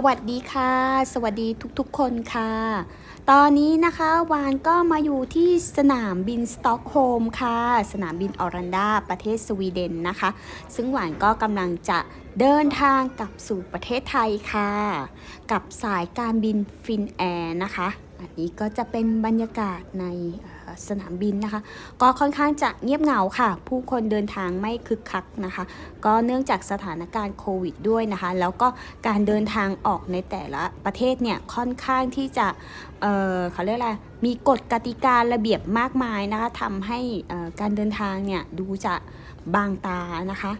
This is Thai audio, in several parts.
สวัสดีค่ะ สวัสดีทุกๆคนค่ะ ตอนนี้นะคะวานก็มาอยู่ที่สนามบินสต็อกโฮล์มค่ะ สนามบินออรันดาประเทศสวีเดนนะคะ ซึ่งหวานก็กำลังจะเดินทางกลับสู่ประเทศไทยค่ะ กับสายการบินฟินแอร์นะคะ อันนี้ก็จะเป็นบรรยากาศใน สนามบินนะคะ ก็ค่อนข้างจะเงียบเหงาค่ะ ผู้คนเดินทางไม่คึกคักนะคะ ก็เนื่องจากสถานการณ์โควิดด้วยนะคะ แล้วก็การเดินทางออกในแต่ละประเทศเนี่ยค่อนข้างที่จะเออเขาเรียกอะไรมีกฎกติการะเบียบมากมายนะคะทำให้การเดินทางเนี่ยดูจะบางตานะคะ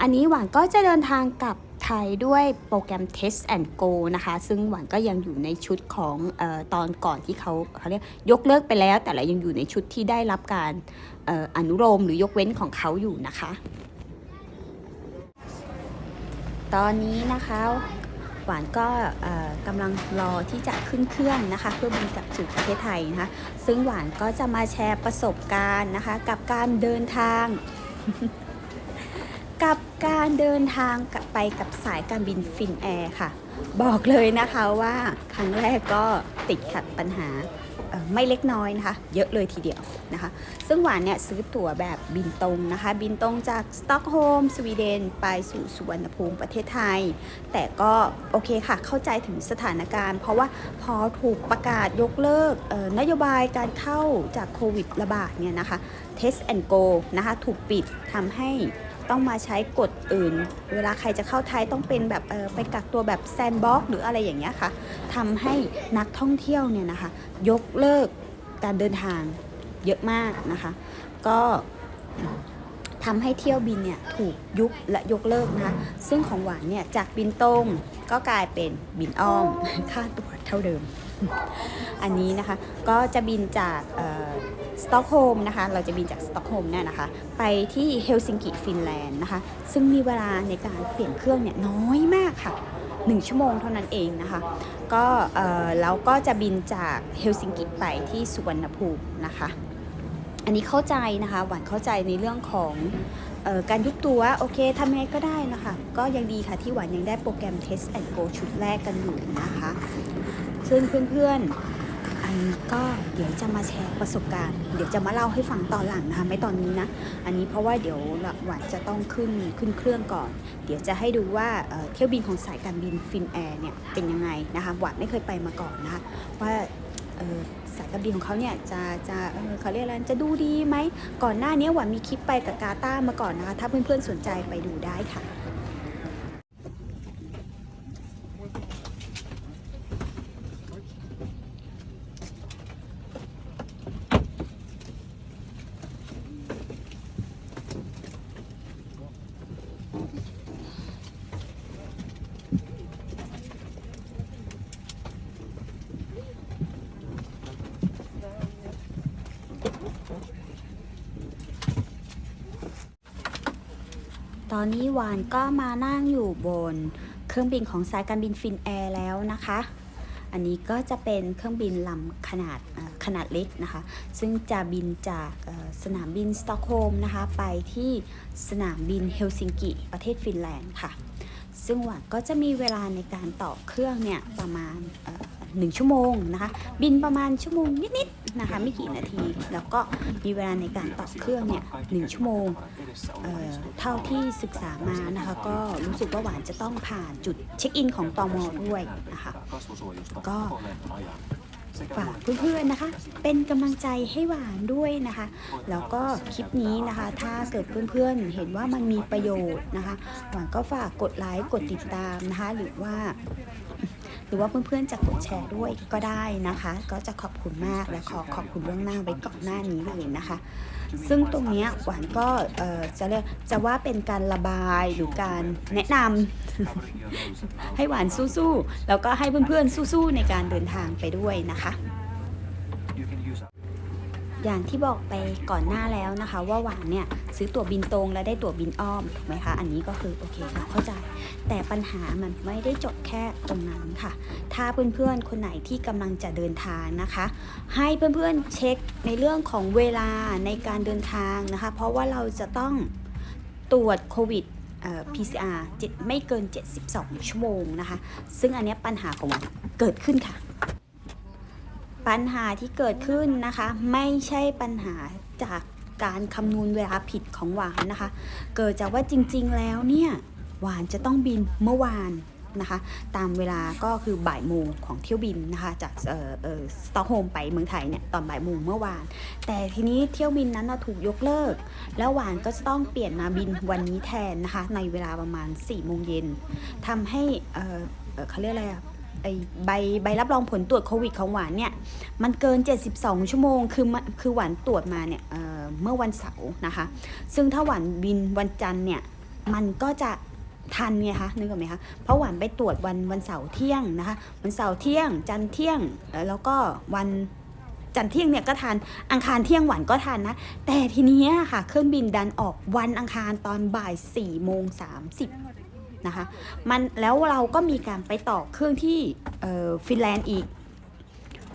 อันนี้หวานก็จะเดินทางกลับ ไทยด้วยโปรแกรม Test and Go นะคะ ซึ่งหวานก็ยังอยู่ในชุดของออตอนก่อนที่เขาเขาเรียกยกเลิกไปแล้ว แต่เรายังอยู่ในชุดที่ได้รับการอออนุโลมหรือยกเว้นของเขาอยู่นะคะ ตอนนี้นะคะหวานก็กำลังรอที่จะขึ้นเครื่องนะคะเพื่อบินกลับสู่ประเทศไทยนะคะ ซึ่งหวานก็จะมาแชร์ประสบการณ์นะคะ กับการเดินทาง การเดินทางกลับไปกับสายการบินฟินแอร์ค่ะ บอกเลยนะคะว่าครั้งแรกก็ติดขัดปัญหาไม่เล็กน้อยนะคะ เยอะเลยทีเดียวนะคะ ซึ่งหวานเนี่ยซื้อตั๋วแบบบินตรงนะคะ บินตรงจากสต็อกโฮล์มสวีเดน ไปสู่สุวรรณภูมิประเทศไทย แต่ก็โอเคค่ะ เข้าใจถึงสถานการณ์ เพราะว่าพอถูกประกาศยกเลิกนโยบายการเข้าจากโควิดระบาดเนี่ยนะคะ Test and Go นะคะ ถูกปิดทำให้ ต้องมาใช้กฎอื่น เวลาใครจะเข้าไทยต้องเป็นแบบไปกักตัวแบบแซนบ็อกหรืออะไรอย่างเงี้ยค่ะทำให้นักท่องเที่ยวเนี่ยนะคะ ยกเลิกการเดินทางเยอะมากนะคะ ก็ทำให้เที่ยวบินเนี่ยถูกยุบและยกเลิกนะคะ ซึ่งของหวานเนี่ยจากบินตรงก็กลายเป็นบินอ้อมค่าตั๋วเท่าเดิม อันนี้นะคะก็จะบินจากสต็อกโฮล์มนะคะ เราจะบินจากสต็อกโฮล์มเนี่ยนะคะ ไปที่เฮลซิงกิฟินแลนด์นะคะ ซึ่งมีเวลาในการเปลี่ยนเครื่องเนี่ยน้อยมากค่ะ 1 ชั่วโมงเท่านั้นเองนะคะ ก็เอ่อเราก็จะบินจากเฮลซิงกิไปที่สุวรรณภูมินะคะ อันนี้เข้าใจนะคะ หวานเข้าใจในเรื่องของออการยุบตัวโอเคทำยังไงก็ได้นะคะ ก็ยังดีค่ะที่หวานยังได้โปรแกรม Test and Go ชุดแรกกันอยู่นะคะ ซึ่งเพื่อนๆ อันนี้ก็เดี๋ยวจะมาแชร์ประสบการณ์ เดี๋ยวจะมาเล่าให้ฟังตอนหลังนะคะไม่ตอนนี้นะ อันนี้เพราะว่าเดี๋ยวหวานจะต้องขึ้นขึ้นเครื่องก่อน เดี๋ยวจะให้ดูว่าเที่ยวบินของสายการบินฟินแอร์เนี่ยเป็นยังไงนะคะหวานไม่เคยไปมาก่อนนะคะว่าสายการบินของเขาเนี่ยจะจะเเขาเรียกอะไรจะดูดีไหมก่อนหน้านี้หวานมีคลิปไปกับกาตามาก่อนนะคะถ้าเพื่อนๆสนใจไปดูได้ค่ะ ตอนนี้หวานก็มานั่งอยู่บน เครื่องบินของสายการบินฟินแอร์แล้วนะคะ อันนี้ก็จะเป็นเครื่องบินลำขนาดขนาดเล็กนะคะ ซึ่งจะบินจากสนามบินสตอกโฮล์มนะคะ ไปที่สนามบินเฮลซิงกิประเทศฟินแลนด์ค่ะ ซึ่งหวานก็จะมีเวลาในการต่อเครื่องเนี่ยประมาณหนึ่งชั่วโมงนะคะ บินประมาณชั่วโมงนิดๆ นะคะ ไม่กี่นาที แล้วก็มีเวลาในการต่อเครื่องเนี่ยหนึ่งชั่วโมงเเท่าที่ศึกษามานะคะ ก็รู้สึกว่าหวานจะต้องผ่านจุดเช็คอินของตอมอด้วยนะคะ ก็ฝากเพื่อนๆนะคะ เป็นกำลังใจให้หวานด้วยนะคะ แล้วก็คลิปนี้นะคะ ถ้าเกิดเพื่อนๆเห็นว่ามันมีประโยชน์นะคะ หวานก็ฝากกดไลค์กดติดตามนะคะ หรือว่า หรือว่าเพื่อนๆจะกดแชร์ด้วยก็ได้นะคะ ก็จะขอบคุณมากและขอขอบคุณล่วงหน้าไว้ก่อนหน้านี้เลยนะคะ ซึ่งตรงนี้หวานก็จะเรียกจะว่าเป็นการระบายหรือการแนะนำให้หวานสู้ๆแล้วก็ให้เพื่อนๆสู้ๆในการเดินทางไปด้วยนะคะ อย่างที่บอกไปก่อนหน้าแล้วนะคะ ว่าหวานเนี่ยซื้อตั๋วบินตรงและได้ตั๋วบินอ้อมถูกไหมคะ อันนี้ก็คือโอเคค่ะเข้าใจ แต่ปัญหามันไม่ได้จบแค่ตรงนั้นค่ะ ถ้าเพื่อนๆคนไหนที่กำลังจะเดินทางนะคะ ให้เพื่อนๆเช็คในเรื่องของเวลาในการเดินทางนะคะ เพราะว่าเราจะต้องตรวจโควิดเอ่อ PCR ไม่เกิน 72 ชั่วโมงนะคะ ซึ่งอันนี้ปัญหาของวานเกิดขึ้นค่ะ ปัญหาที่เกิดขึ้นนะคะ ไม่ใช่ปัญหาจากการคำนวณเวลาผิดของหวานนะคะ เกิดจากว่าจริงๆแล้วเนี่ยหวานจะต้องบินเมื่อวานนะคะ ตามเวลาก็คือบ่ายโมงของเที่ยวบินนะคะจากเอ่อเอ่อสตอกโฮล์มไปเมืองไทยเนี่ยตอนบ่ายโมงเมื่อวาน แต่ทีนี้เที่ยวบินนั้นนะถูกยกเลิก แล้วหวานก็จะต้องเปลี่ยนมาบินวันนี้แทนนะคะในเวลาประมาณ4ี่โมงเย็นทำให้เอ่อเขาเรียกอะไรอะ ใบใบรับรองผลตรวจโควิดของหวานเนี่ยมันเกิน 72 ชั่วโมง คือคือหวานตรวจมาเนี่ยเเมื่อวันเสาร์นะคะ ซึ่งถ้าหวานบินวันจันทร์เนี่ยมันก็จะทันไงคะนึกออกไหมคะเพราะหวานไปตรวจวันวันเสาร์เที่ยงนะคะวันเสาร์เที่ยง จันทร์เที่ยงแล้วก็วันจันทร์เที่ยงเนี่ยก็ทันอังคารเที่ยงหวานก็ทันนะ แต่ทีนี้ค่ะเครื่องบินดันออกวันอังคารตอนบ่าย4โมง30 นะคะ มันแล้วเราก็มีการไปต่อเครื่องที่ฟินแลนด์อีก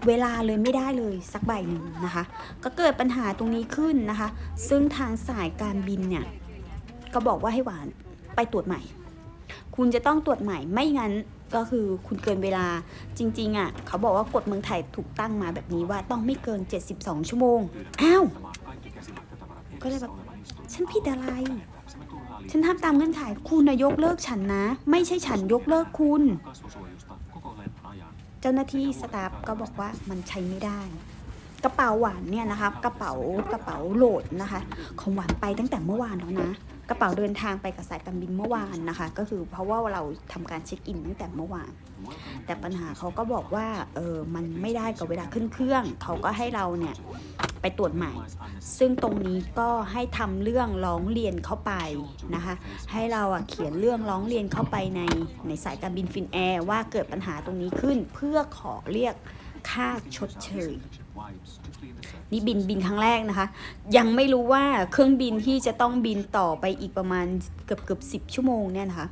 เวลาเลยไม่ได้เลยสักใบหนึ่งนะคะ ก็เกิดปัญหาตรงนี้ขึ้นนะคะ ซึ่งทางสายการบินเนี่ยก็บอกว่าให้หวานไปตรวจใหม่ คุณจะต้องตรวจใหม่ไม่งั้นก็คือคุณเกินเวลาจริงๆอะเขาบอกว่ากฎเมืองไทยถูกตั้งมาแบบนี้ว่าต้องไม่เกิน 72 ชั่วโมง อ้าว ก็เลยแบบฉันผิดอะไร ฉันทำตามเงื่อนไขคุณนายกเลิกฉันนะ ไม่ใช่ฉันยกเลิกคุณ เจ้าหน้าที่สตาฟก็บอกว่ามันใช้ไม่ได้ กระเป๋าหวานเนี่ยนะคะ กระเป๋ากระเป๋าโหลดนะคะ ของหวานไปตั้งแต่เมื่อวานแล้วนะ กระเป๋าเดินทางไปกับสายการบินเมื่อวานนะคะ ก็คือเพราะว่าเราทำการเช็คอินตั้งแต่เมื่อวาน แต่ปัญหาเขาก็บอกว่าเออมันไม่ได้กับเวลาขึ้นเครื่อง เขาก็ให้เราเนี่ย ไปตรวจใหม่ ซึ่งตรงนี้ก็ให้ทำเรื่องร้องเรียนเข้าไปนะคะ ให้เราอะเขียนเรื่องร้องเรียนเข้าไปในในสายการบินฟินแอร์ว่าเกิดปัญหาตรงนี้ขึ้นเพื่อขอเรียกค่าชดเชยนี่บินบินครั้งแรกนะคะ ยังไม่รู้ว่าเครื่องบินที่จะต้องบินต่อไปอีกประมาณเกือบเกือบสิบชั่วโมงเนี่ยนะคะ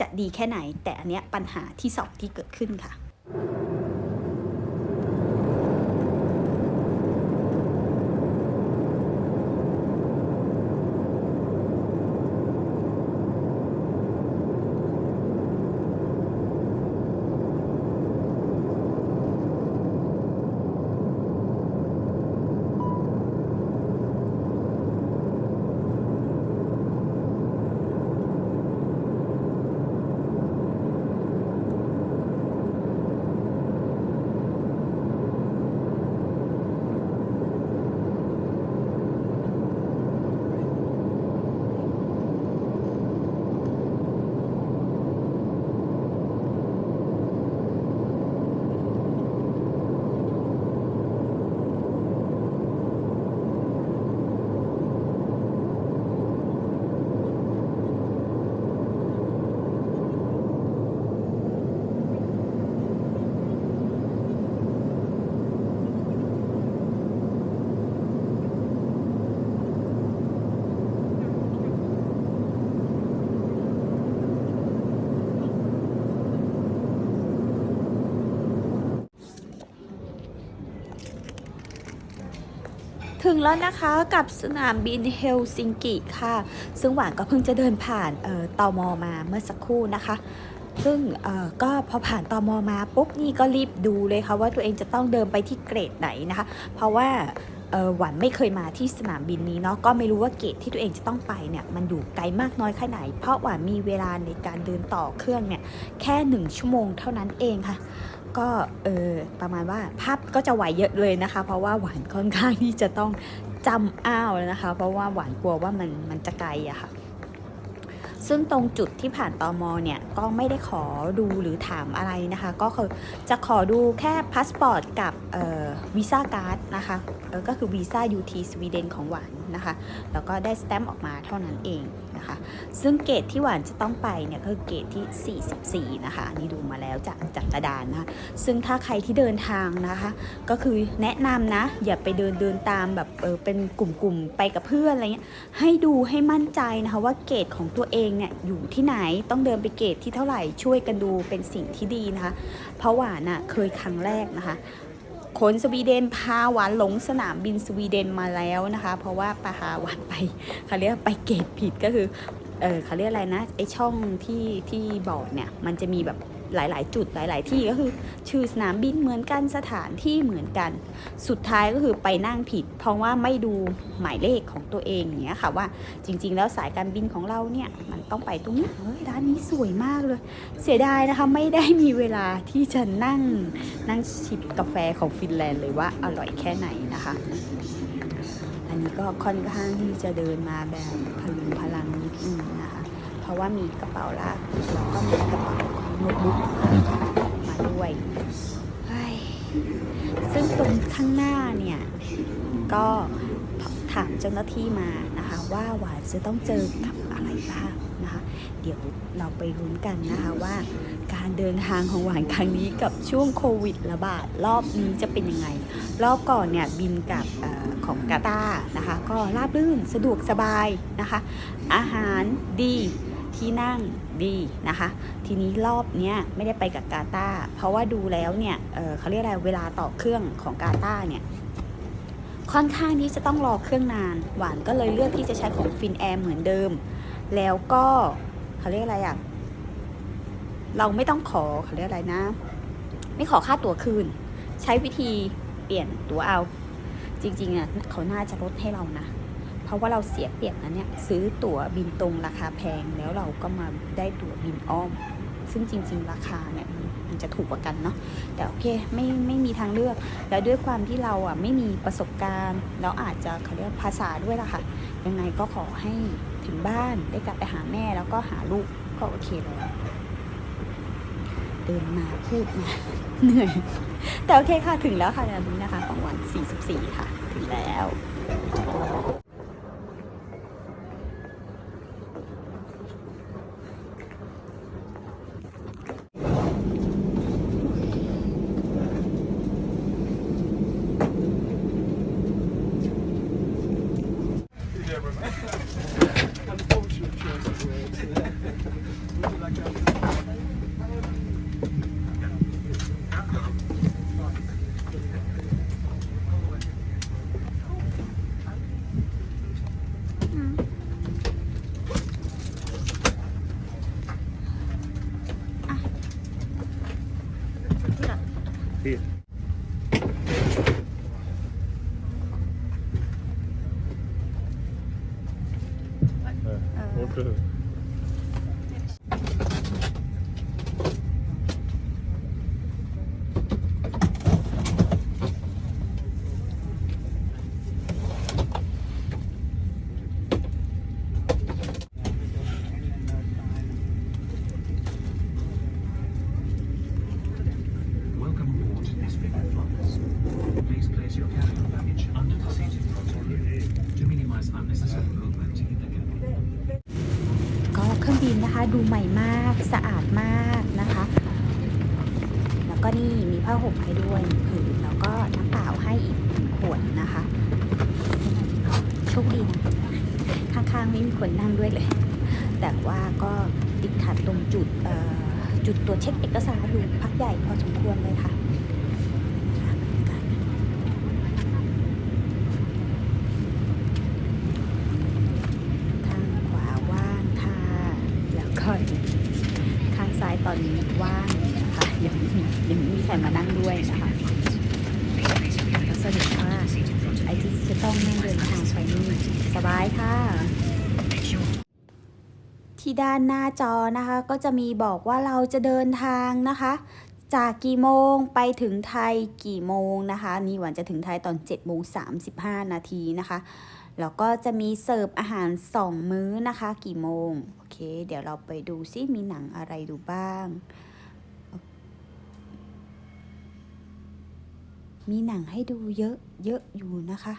จะดีแค่ไหนแต่อันเนี้ยปัญหาที่สองที่เกิดขึ้นค่ะ ถึงแล้วนะคะกับสนามบินเฮลซิงกิค่ะ ซึ่งหวานก็เพิ่งจะเดินผ่านเอ่อตอมอมาเมื่อสักครู่นะคะ ซึ่งเอ่อก็พอผ่านตอมอมาปุ๊บนี่ก็รีบดูเลยค่ะว่าตัวเองจะต้องเดินไปที่เกรดไหนนะคะ เพราะว่าเอ่อหวานไม่เคยมาที่สนามบินนี้เนาะก็ไม่รู้ว่าเกรดที่ตัวเองจะต้องไปเนี่ยมันอยู่ไกลมากน้อยแค่ไหน เพราะหวานมีเวลาในการเดินต่อเครื่องเนี่ยแค่หนึ่งชั่วโมงเท่านั้นเองค่ะ ก็เออประมาณว่าภาพก็จะไหวเยอะเลยนะคะ เพราะว่าหวานค่อนข้างที่จะต้องจำอ้าวแล้วนะคะ เพราะว่าหวานกลัวว่ามันมันจะไกลอะค่ะซึ่งตรงจุดที่ผ่านตอมเนี่ยก็ไม่ได้ขอดูหรือถามอะไรนะคะ ก็คือจะขอดูแค่พาสปอร์ตกับวีซ่าการ์ดนะคะก็คือวีซ่า UT สวีเดนของหวานนะคะ แล้วก็ได้สแตมป์ออกมาเท่านั้นเอง นะคะ ซึ่งเกรดที่หวานจะต้องไปเนี่ยก็คือเกรดที่ 44 นะคะนี่ดูมาแล้วจากจากกระดานนะคะซึ่งถ้าใครที่เดินทางนะคะ ก็คือแนะนำนะ อย่าไปเดินเดินตามแบบเออเป็นกลุ่มๆไปกับเพื่อนอะไรเงี้ยให้ดูให้มั่นใจนะคะว่าเกรดของตัวเองเนี่ยอยู่ที่ไหนต้องเดินไปเกรดที่เท่าไหร่ช่วยกันดูเป็นสิ่งที่ดีนะคะ เพราะหวานน่ะเคยครั้งแรกนะคะ คนสวีเดนพาหวานหลงสนามบินสวีเดนมาแล้วนะคะ เพราะว่าพาหวานไปเขาเรียกไปเกตผิดก็คือเออเขาเรียกอะไรนะไอช่องที่ที่บอดเนี่ยมันจะมีแบบ หลาย ๆ จุดหลาย ๆ ที่ก็คือ ชื่อสนามบินเหมือนกันสถานที่เหมือนกัน สุดท้ายก็คือไปนั่งผิด เพราะว่าไม่ดูหมายเลขของตัวเองอย่างเงี้ยค่ะว่าจริง ๆ แล้วสายการบินของเราเนี่ยมันต้องไปตรงนี้เฮ้ยร้านนี้สวยมากเลย เสียดายนะคะไม่ได้มีเวลาที่จะนั่งนั่งชิมกาแฟของฟินแลนด์เลยว่าอร่อยแค่ไหนนะคะ อันนี้ก็ค่อนข้างที่จะเดินมาแบบพลุงพลังนิดนึงนะคะ เพราะว่ามีกระเป๋าลากแล้วก็มีกระเป๋าของโน้ตบุ๊กมาด้วยเฮ้ยซึ่งตรงข้างหน้าเนี่ย ก็ถามเจ้าหน้าที่มานะคะว่าหวานจะต้องเจอกับอะไรบ้างนะคะ เดี๋ยวเราไปรุ้นกันนะคะว่าการเดินทางของหวานครั้งนี้กับช่วงโควิดระบาด รอบนี้จะเป็นยังไง รอบก่อนเนี่ยบินกับเออของกาตาร์นะคะ ก็ราบรื่นสะดวกสบายนะคะ อาหารดี ที่นั่งดีนะคะ ทีนี้รอบเนี้ยไม่ได้ไปกับกาตาเพราะว่าดูแล้วเนี่ยเเขาเรียกอะไรเวลาต่อเครื่องของกาตาเนี่ยค่อนข้างที่จะต้องรอเครื่องนาน หวานก็เลยเลือกที่จะใช้ของฟินแอร์เหมือนเดิม แล้วก็เขาเรียกอะไรอะเราไม่ต้องขอเขาเรียกอะไรนะ ไม่ขอค่าตั๋วคืน ใช้วิธีเปลี่ยนตั๋วเอา จริงๆอะเขาน่าจะลดให้เรานะ ราะว่าเราเสียเปรียบนะเนี่ยซื้อตั๋วบินตรงราคาแพงแล้วเราก็มาได้ตั๋วบินอ้อม ซึ่งจริง ๆ ราคาเนี่ยมันจะถูกกว่ากันเนาะแต่โอเคไม่ไม่มีทางเลือก แล้วด้วยความที่เราอะไม่มีประสบการณ์ แล้วอาจจะเขาเรียกภาษาด้วยล่ะค่ะ ยังไงก็ขอให้ถึงบ้านได้กลับไปหาแม่แล้วก็หาลูกก็โอเคเลยเดินมาพูดมาเหนื่อย แต่โอเคค่ะถึงแล้วค่ะอันนี้นะคะของวัน 44 ค่ะ ถึงแล้ว Unfortunate choice of words. Would you like to- พี่เออโอเค Welcome aboard Esprit Flights. Please place your carry-on baggage under the seating area to minimize unnecessary movement in the cabin. ก็เครื่องบินนะคะดูใหม่มากสะอาดมากนะคะ แล้วก็นี่มีผ้าห่มให้ด้วยหนึ่งผืนแล้วก็น้ำเปล่าให้อีกหนึ่งขวดนะคะ โชคดีนะข้างๆไม่มีคนนั่งด้วยเลย แต่ว่าก็ติดขัดตรงจุดจุดตรวจเช็คเอกสารอยู่พักใหญ่พอสมควรเลยค่ะทางขวาว่างค่ะ แล้วก็ข้างซ้ายตอนนี้ว่างนะคะยังไม่มียังไม่มีใครมานั่งด้วยนะคะก็สนุกมากไอ้ที่จะต้องนั่งเดินทางไปนี่สบายค่ะ ที่ด้านหน้าจอนะคะ ก็จะมีบอกว่าเราจะเดินทางนะคะ จากกี่โมงไปถึงไทยกี่โมงนะคะ นี่หวันจะถึงไทยตอน7โมง35 นาทีนะคะแล้วก็จะมีเสิร์ฟอาหาร 2 มื้อนะคะ กี่โมง โอเค เดี๋ยวเราไปดูซิมีหนังอะไรดูบ้าง มีหนังให้ดูเยอะเยอะอยู่นะคะ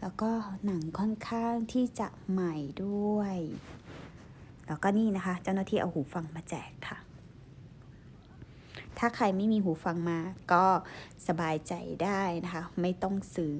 แล้วก็หนังค่อนข้างที่จะใหม่ด้วย แล้วก็นี่นะคะ เจ้าหน้าที่เอาหูฟังมาแจกค่ะ ถ้าใครไม่มีหูฟังมาก็สบายใจได้นะคะ ไม่ต้องซื้อ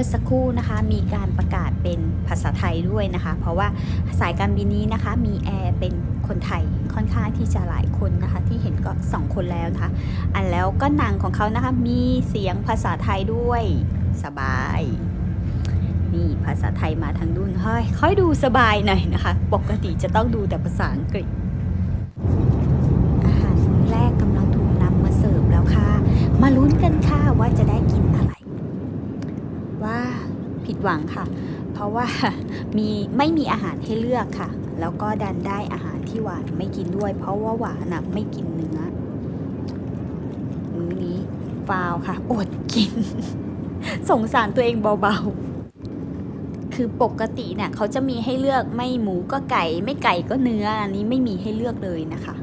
อสักครู่นะคะ มีการประกาศเป็นภาษาไทยด้วยนะคะ เพราะว่าสายการบินนี้นะคะมีแอร์เป็นคนไทยค่อนข้างที่จะหลายคนนะคะ ที่เห็นก็ 2 คนแล้วนะคะ อันแล้วก็หนังของเขานะคะมีเสียงภาษาไทยด้วยสบายนี่ภาษาไทยมาทางดุนเฮ้ยค่อยดูสบายหน่อยนะคะ ปกติจะต้องดูแต่ภาษาอังกฤษ อาหารมื้อแรกกำลังถูกนำมาเสิร์ฟแล้วค่ะ มาลุ้นกันค่ะว่าจะได้กินอะไร หวังค่ะ เพราะว่ามีไม่มีอาหารให้เลือกค่ะ แล้วก็ดันได้อาหารที่หวานไม่กินด้วย เพราะว่าหวานน่ะไม่กินเนื้อมื้อนี้ฟาวค่ะ อดกิน สงสารตัวเองเบาๆ คือปกติเนี่ยเขาจะมีให้เลือกไม่หมูก็ไก่ ไม่ไก่ก็เนื้ออันนี้ไม่มีให้เลือกเลยนะคะ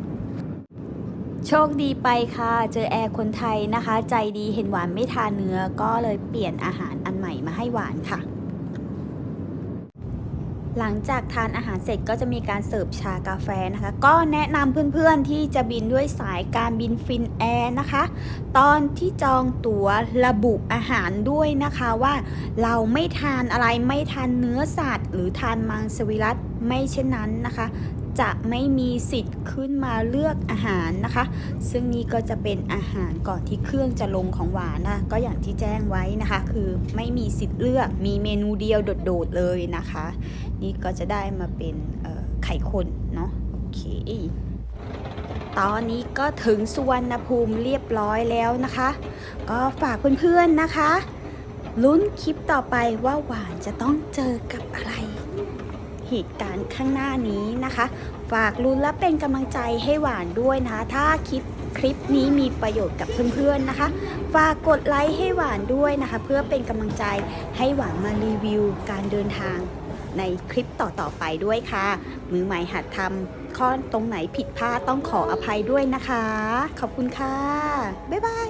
โชคดีไปค่ะ เจอแอร์คนไทยนะคะ ใจดีเห็นหวานไม่ทานเนื้อก็เลยเปลี่ยนอาหารอันใหม่มาให้หวานค่ะ หลังจากทานอาหารเสร็จก็จะมีการเสิร์ฟชากาแฟนะคะ ก็แนะนำเพื่อนๆที่จะบินด้วยสายการบินฟินแอร์นะคะ ตอนที่จองตั๋วระบุอาหารด้วยนะคะว่าเราไม่ทานอะไรไม่ทานเนื้อสัตว์ หรือทานมังสวิรัตไม่เช่นนั้นนะคะ จะไม่มีสิทธิ์ขึ้นมาเลือกอาหารนะคะ ซึ่งนี่ก็จะเป็นอาหารก่อนที่เครื่องจะลงของหวานนะก็อย่างที่แจ้งไว้นะคะ คือไม่มีสิทธิ์เลือกมีเมนูเดียวโดดๆเลยนะคะ นี่ก็จะได้มาเป็นไข่คนเนาะโอเค ตอนนี้ก็ถึงสุวรรณภูมิเรียบร้อยแล้วนะคะ ก็ฝากเพื่อนๆนะคะลุ้นคลิปต่อไปว่าหวานจะต้องเจอกับอะไร เหตุการณ์ข้างหน้านี้นะคะ ฝากลุ้นและเป็นกำลังใจให้หวานด้วยนะคะ ถ้าคลิปคลิปนี้มีประโยชน์กับเพื่อนๆนะคะ ฝากกดไลค์ให้หวานด้วยนะคะ เพื่อเป็นกำลังใจให้หวานมารีวิวการเดินทาง ในคลิปต่อๆไปด้วยค่ะ มือใหม่หัดทำข้อตรงไหนผิดพลาดต้องขออภัยด้วยนะคะ ขอบคุณค่ะ บ๊ายบาย